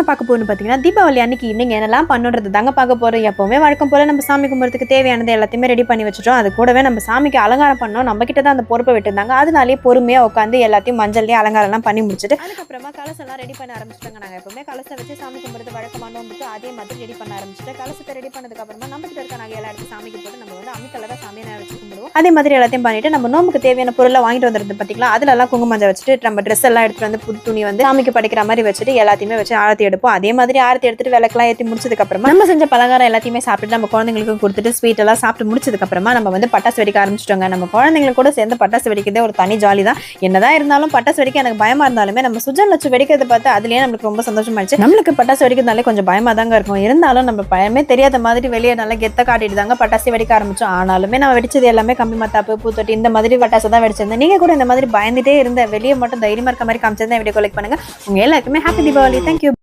என்ன பார்க்க போகணும்னு பார்த்தீங்கன்னா தீபாவளி அன்னைக்கு ஈவினிங் என்னெல்லாம் பண்ணுறது தாங்க பார்க்க போகிறோம் எப்போவுமே வழக்கம் போல் நம்ம சாமி கும்பிட்றதுக்கு தேவையானது எல்லாத்தையுமே ரெடி பண்ணி வச்சுட்டோம். அது கூடவே நம்ம சாமிக்கு அலங்காரம் பண்ணோம். நம்ம கிட்ட தான் அந்த பொறுப்பை விட்டுருந்தாங்க. அதனாலேயே பொறுமையாக உட்காந்து எல்லாத்தையும் மஞ்சள்லேயே அலங்காரம்லாம் பண்ணி முடிச்சுட்டு அதுக்கப்புறமா கலசெல்லாம் ரெடி பண்ண ஆரம்பிச்சிட்டாங்க. நாங்கள் எப்பவுமே கலசை வச்சு சாமி கும்பிட்றது வழக்கமான வந்துட்டு அதே மாதிரி ரெடி பண்ண ஆரம்பிச்சுட்டு கலசத்தை ரெடி பண்ணதுக்கு அப்புறமா நம்ம கிட்ட இருக்க நாங்கள் எல்லா இடத்தையும் சாமிக்கு போட்டு நம்ம வந்து அம்மிக்கல்ல தான் சாமியை வச்சு கும்பிடுவோம். அதே மாதிரி எல்லாத்தையும் பண்ணிட்டு நம்ம நோம்புக்கு தேவையான பொருளை வாங்கிட்டு வந்துருந்து பார்த்தீங்களா? அதிலெல்லாம் குங்குமஞ்சை வச்சுட்டு நம்ம ட்ரெஸ் எல்லாம் எடுத்துகிட்டு வந்து புது துணி வந்து சாமிக்கு படிக்கிற மாதிரி வச்சுட்டு எல்லாத்தையுமே வச்சு ஆழத்தி எடுப்போம். அதே மாதிரி ஆரத்தி எடுத்துட்டு விளக்கெல்லாம் ஏற்றி முடிச்சதுக்கு அப்புறமா நம்ம செஞ்ச பலகாரம் எல்லாத்தையுமே சாப்பிட்டு நம்ம குழந்தைங்களுக்கு கொடுத்துட்டு ஸ்வீட் எல்லாம் சாப்பிட்டு முடிச்சதுக்கு அப்புறமா நம்ம வந்து பட்டாசு வெடிக்க ஆரம்பிச்சிட்டோங்க. நம்ம குழந்தைங்களுக்கு கூட சேர்ந்து பட்டாசு வெடிக்கிறதே ஒரு தனி ஜாலி தான். என்னதான் இருந்தாலும் பட்டாசு வெடிக்க எனக்கு பயமா இருந்தாலுமே நம்ம சுஜன் லட்சம் வெடிக்கிறத பார்த்து அதுலயே நம்மளுக்கு ரொம்ப சந்தோஷமாயிடுச்சு. நம்மளுக்கு பட்டாசு வெடிக்கிறதுனாலே கொஞ்சம் பயமா தாங்க இருக்கும். இருந்தாலும் நம்ம பயமே தெரியாத மாதிரி வெளியே நல்லா கெத்த காட்டிட்டு தாங்க பட்டாசு வெடிக்க ஆரம்பிச்சோம். ஆனாலுமே நம்ம வெடிச்சது எல்லாமே கம்பி மத்தாப்பு பூத்தொட்டி இந்த மாதிரி பட்டாசு தான் வெடிச்சிருந்தேன். நீங்க கூட இந்த மாதிரி பயந்துட்டே இருந்த வெளியே மட்டும் தைரியமா இருக்க மாதிரி காமிச்சிருந்தா வீடியோ கலெக்ட் பண்ணுங்க. உங்க எல்லாருக்குமே ஹாப்பி தீபாவளி. தேங்க்யூ